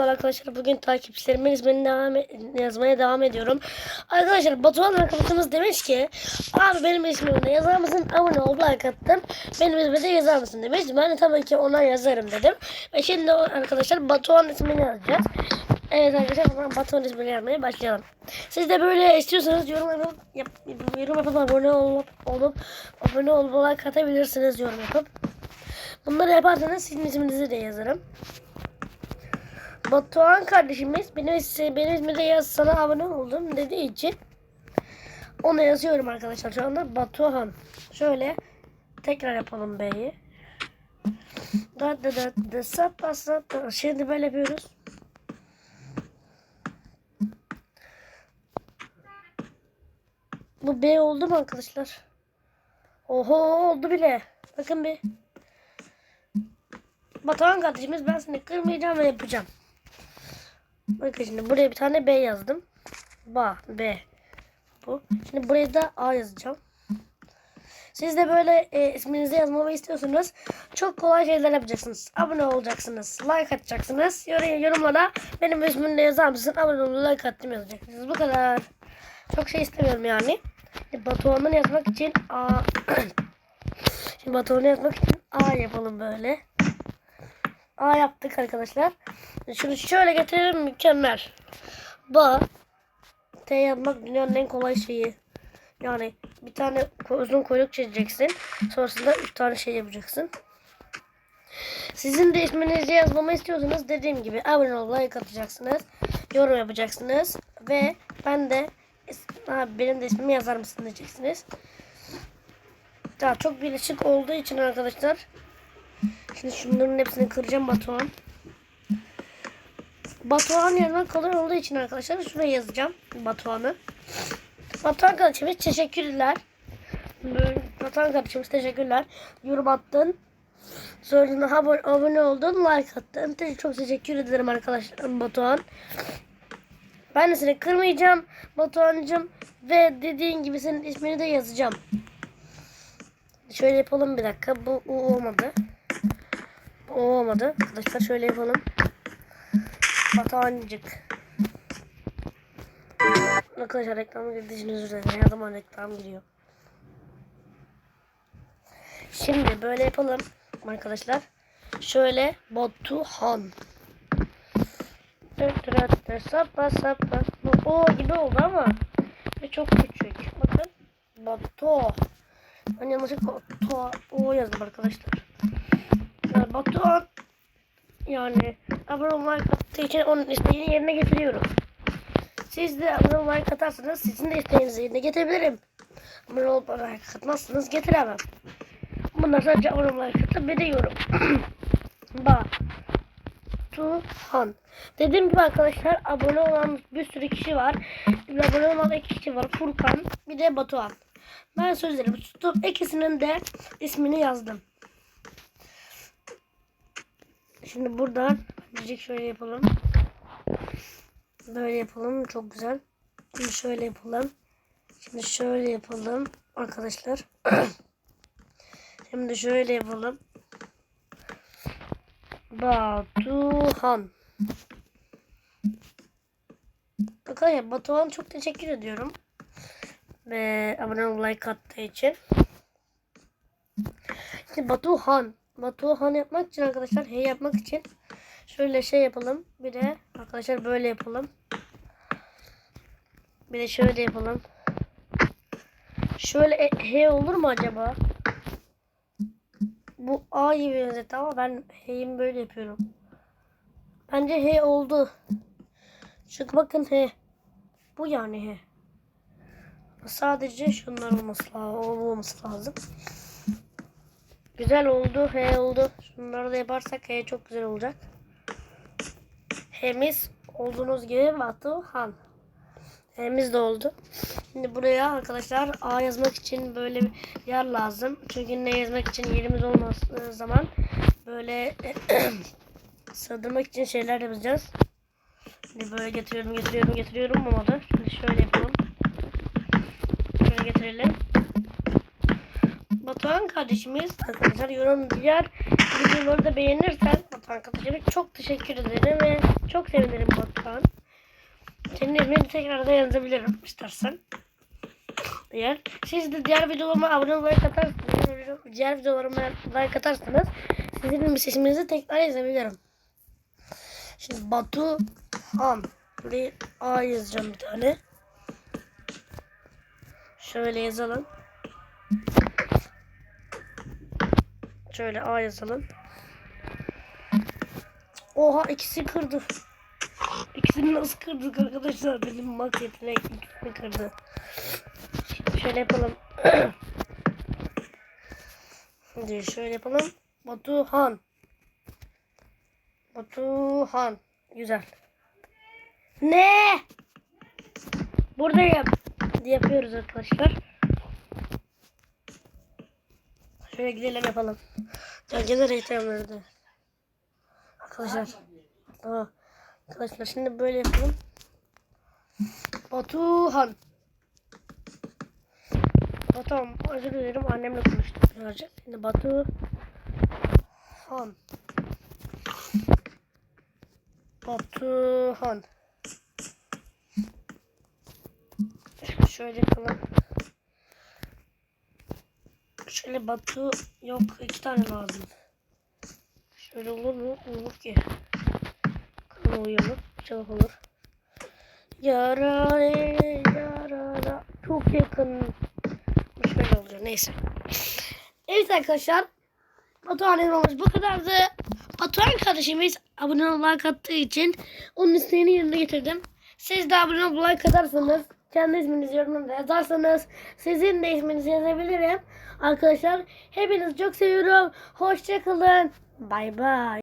Merhabalar arkadaşlar. Bugün takipçilerimin ismini devam e- yazmaya devam ediyorum. Arkadaşlar Batuhan arkadaşımız demiş ki abi benim ismimi yazar mısın? Abone ol like attım. Benim ismimi de yazar mısın demiş. Ben de tabii ki ona yazarım dedim. Ve şimdi arkadaşlar Batuhan ismini yazacağız. Evet arkadaşlar Batuhan ismini yazmaya başlayalım. Siz de böyle istiyorsanız yorum yapıp, yap, yorum yapıp abone olup, olup abone olup like atabilirsiniz yorum yapıp. Bunları yaparsanız sizin isminizi de yazarım. Batuhan kardeşimiz benim, benim ismimde yaz abone oldum dediği için onu yazıyorum arkadaşlar şu anda Batuhan. Şöyle tekrar yapalım B'yi. Da da da da sapa sapa. Şimdi böyle yapıyoruz. Bu B oldu mu arkadaşlar? Oho oldu bile. Bakın bir. Batuhan kardeşimiz ben seni kırmayacağım ve yapacağım. Bakın şimdi buraya bir tane B yazdım. Ba, B. Bu. Şimdi buraya da A yazacağım. Siz de böyle e, isminizi yazmamı istiyorsanız çok kolay şeyler yapacaksınız. Abone olacaksınız. Like atacaksınız. Yor yorumlara benim ismimi de yazar mısın? Abone ol, like attım yazacaksınız. Bu kadar. Çok şey istemiyorum yani. Şimdi Batuhan'dan yazmak için A. Şimdi Batuhan'ı yazmak için A yapalım böyle. A yaptık arkadaşlar. Şunu şöyle getirelim mükemmel. Ba T yapmak dünyanın en kolay şeyi. Yani bir tane uzun kuyruk çizeceksin. Sonrasında üç tane şey yapacaksın. Sizin de isminizi yazmamı istiyorsanız dediğim gibi abone ol, like atacaksınız. Yorum yapacaksınız. Ve ben de ha, benim de ismimi yazar mısın diyeceksiniz. Daha çok birleşik olduğu için arkadaşlar Şimdi şunların hepsini kıracağım Batuhan. Batuhan yazmak kolay olduğu için arkadaşlar şuraya yazacağım Batuhan'ı. Batuhan kardeşimiz teşekkürler. Batuhan kardeşimiz teşekkürler. Yorum attın. Sonra abone, abone oldun, like attın. Çok teşekkür ederim arkadaşlar Batuhan. Ben de seni kırmayacağım Batuhan'cığım. Ve dediğin gibi senin ismini de yazacağım. Şöyle yapalım bir dakika. Bu olmadı. O olmadı. Arkadaşlar şöyle yapalım. Batancık. Arkadaşlar reklam girdi için özür dilerim. Her zaman reklam giriyor. Şimdi böyle yapalım arkadaşlar. Şöyle Batuhan. Sapa sapa. Bu O gibi oldu ama ve çok küçük. Bakın. Batu. Ben yanlışlıkla to, O yazdım arkadaşlar. Yani Batuhan yani abone olmayı kattığı için onun isteğini yerine getiriyorum. Siz de abone olmayı katarsanız sizin de isteğinizi yerine getirebilirim. Abone olmayı katmazsanız getiremem. Bunlar sadece abone olmayı katıp veriyorum. Batuhan. Dediğim gibi arkadaşlar abone olan bir sürü kişi var. Bir abone olan iki kişi var. Furkan bir de Batuhan. Ben sözlerimi tutup ikisinin de ismini yazdım. Şimdi buradan diyecek şöyle yapalım. Böyle yapalım. Çok güzel. Şimdi şöyle yapalım. Şimdi şöyle yapalım. Arkadaşlar. Şimdi şöyle yapalım. Batuhan. Arkadaşlar Batuhan çok teşekkür ediyorum. Ve abone ol like attığı için. Şimdi Batuhan. Batuhan yapmak için arkadaşlar hey yapmak için şöyle şey yapalım. Bir de arkadaşlar böyle yapalım. Bir de şöyle yapalım. Şöyle e, he olur mu acaba? Bu A gibi benzetti ama ben heyimi böyle yapıyorum. Bence he oldu. Çünkü bakın he. Bu yani he. Sadece şunlar olması lazım. Olmaması lazım. Güzel oldu. He oldu. Şunları da yaparsak he çok güzel olacak. Hemiz olduğunuz gibi Batuhan. Hemiz de oldu. Şimdi buraya arkadaşlar A yazmak için böyle bir yer lazım. Çünkü ne yazmak için yerimiz olmadığı zaman böyle sığdırmak için şeyler yapacağız. Şimdi böyle getiriyorum, getiriyorum, getiriyorum olmadı. Şimdi şöyle yapalım. Şöyle getirelim. Batuhan kardeşimiz arkadaşlar yorum diğer video videoları da beğenirsen Batuhan Katıcı'na çok teşekkür ederim ve çok sevinirim Batuhan. Senin ismini tekrardan yazabilirim istersen. Eğer siz de diğer videolarıma abone olmayı katarsanız, diğer videolarıma like atarsanız sizin sesinizi tekrar yazabilirim. Şimdi Batu Han. Buraya A yazacağım bir tane. Şöyle yazalım. Şöyle A yazalım. Oha ikisi kırdı. İkisini nasıl kırdık arkadaşlar? Benim max yetenek ikisini kırdı. Şöyle yapalım. Şimdi şöyle yapalım. Batuhan. Batuhan. Güzel. Ne? Buradayım. Yapıyoruz arkadaşlar. Şöyle gidelim yapalım. Ya gene reklamlarda. Arkadaşlar. Aa, arkadaşlar şimdi böyle yapalım. Batuhan. Batuhan özür dilerim annemle konuştum birazcık. Şimdi Batu Han. Batuhan. Şöyle yapalım. Şöyle Batu yok iki tane lazım. Şöyle olur mu? Olur ki. Kan uyuyor Çabuk olur. Yarare yarara çok yakın. Şöyle oluyor neyse. Evet arkadaşlar. Batuhan'ın olmuş bu kadardı. Batuhan kardeşimiz abone olmayı kattığı için onun isteğini yerine getirdim. Siz de abone olmayı katarsanız kendi isminizi yorumlarda yazarsanız sizin de isminizi yazabilirim. Arkadaşlar hepinizi çok seviyorum. Hoşçakalın. Bay bay.